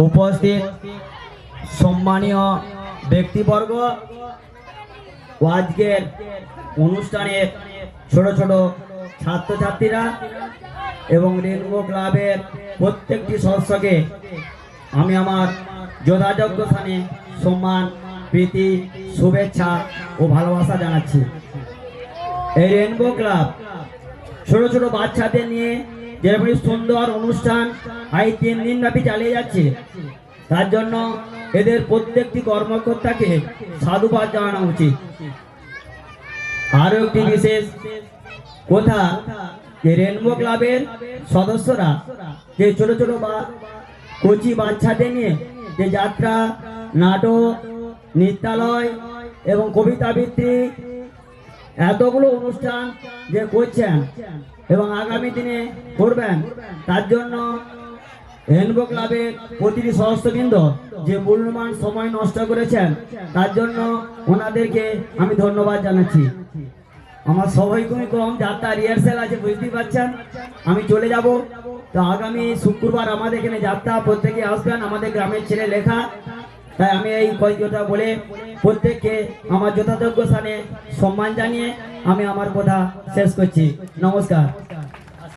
উপস্থিত সম্মানীয় ব্যক্তিবর্গ আজকের অনুষ্ঠানের ছোট ছোট ছাত্রছাত্রীরা এবং রেনবো ক্লাবের প্রত্যেকটি সদস্যকে আমি আমার যথাযোগ্য স্থানে সম্মান, প্রীতি, শুভেচ্ছা ও ভালোবাসা জানাচ্ছি। এই রেনবো ক্লাব ছোট ছোট বাচ্চাদের নিয়ে যেরকম সুন্দর অনুষ্ঠান আই তিন দিন ব্যাপী চালিয়ে যাচ্ছে, তার জন্য এদের প্রত্যেকটি কর্মকর্তাকে সাধুবাদ জানানো উচিত। আরও একটি বিশেষ কথা, যে রেনবো ক্লাবের সদস্যরা, যে ছোট ছোট বা কচি বাচ্চাদের নিয়ে যে যাত্রা, নাটক, নৃত্যালয় এবং কবিতা আবৃত্তি এতগুলো অনুষ্ঠান যে করছেন এবং আগামী দিনে করবেন, তার জন্য রেনবো ক্লাবের প্রতিটি সদস্যবৃন্দ যে মূল্যবান সময় নষ্ট করেছেন, তার জন্য ওনাদেরকে আমি ধন্যবাদ জানাচ্ছি। আমার সবাই খুবই কম যাত্রা রিহার্সেল আছে, বুঝতেই পারছেন? আমি চলে যাব। তো আগামী শুক্রবার আমাদের এখানে যাত্রা, প্রত্যেকে আসবেন। আমাদের গ্রামের ছেলে লেখা তাই আমি এই কয়েকটা বলে প্রত্যেককে আমার যথাযোগ্য স্থানে সম্মান জানিয়ে আমি আমার কথা শেষ করছি। নমস্কার।